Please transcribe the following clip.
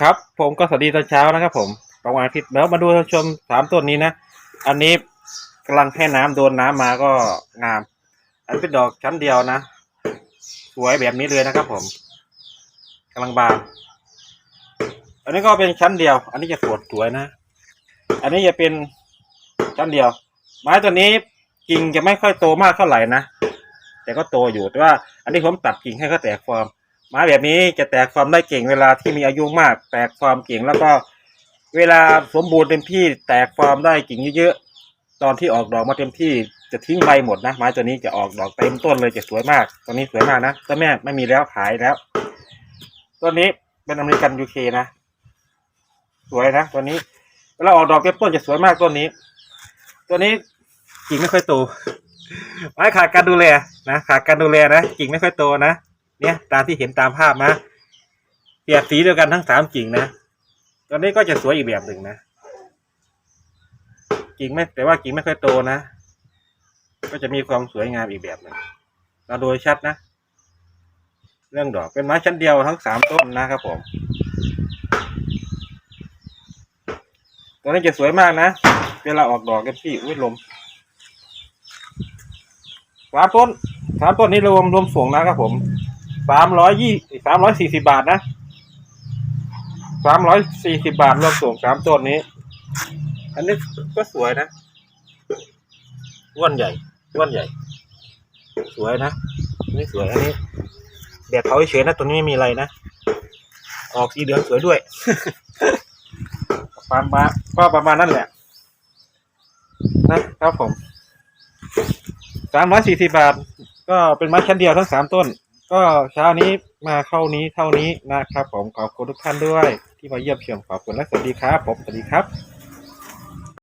ครับ ผมก็สวัสดีตอนเช้านะครับ ผมประมาณอาทิตย์แล้วมาดูชมสามต้นนี้นะ อันนี้กำลังแค่น้ำโดนน้ำมาก็งาม อันเป็นดอกชั้นเดียวนะ สวยแบบนี้เลยนะครับ ผมกำลังบาน อันนี้ก็เป็นชั้นเดียว อันนี้จะสวดสวยนะ อันนี้จะเป็นชั้นเดียว ไม้ตัวนี้กิ่งจะไม่ค่อยโตมากเท่าไหร่นะ แต่ก็โตอยู่แต่ว่า อันนี้ผมตัดกิ่งให้เขาแตกฟอร์ม ไม้แบบนี้จะแตกฟอร์มได้เก่งเวลาที่มีอายุมาก แตกฟอร์มเก่งแล้วก็เวลาสมบูรณ์เต็มที่แตกฟอร์มได้กิ่งเยอะๆตอนที่ออกดอกมาเต็มที่จะทิ้งใบหมดนะไม้ตัวนี้จะออกดอกเต็มต้นเลยจะสวยมากตัวนี้สวยมากนะตัวแม่ไม่มีแล้วขายแล้วตัวนี้เป็นอเมริกันยูเคนะ สวยนะตัวนี้เวลาออกดอกเต็มต้นจะสวยมากต้นนี้ ตัวนี้กิ่งไม่ค่อยโตไม้ขาดการดูแลนะขาดการดูแลนะกิ่งไม่ค่อยโตนะ เนี่ย ตามที่เห็นตามภาพนะเปรียบสีเดียวกันทั้งสามกิ่งนะตอนนี้ก็จะสวยอีกแบบหนึ่งนะกิ่งไม่แต่ว่ากิ่งไม่ค่อยโตนะก็จะมีความสวยงามอีกแบบหนึ่งเราโดยชัดนะ เรื่องดอกเป็นไม้ชั้นเดียวทั้งสามต้นนะครับผมตัวนี้จะสวยมากนะเวลาออกดอกกันที่อุ้ยลมสามต้นสามต้นนี้รวมรวมส่งนะครับผม สามร้อยยี่สามร้อยสี่สิบาทนะสามร้อยสี่สิบาทรวมส่งสามต้นนี้ อันนี้ก็สวยนะอ้วนใหญ่อ้วนใหญ่ สวยนะอันนี่สวยอันนี้แดดเขาเฉยๆนะตัวนี้ไม่มีอะไรนะ ออกสีเหลืองสวยด้วยประมาณก็ประมาณนั่นแหละ นะครับผมสามร้อยสี่สิบาท ก็เป็นไม้ชั้นเดียวทั้งสามต้น ก็เช้านี้มาเท่านี้เท่านี้นะครับ ผมขอบคุณทุกท่านด้วย ที่มาเยี่ยมชมขอบคุณและสวัสดีครับผมสวัสดีครับ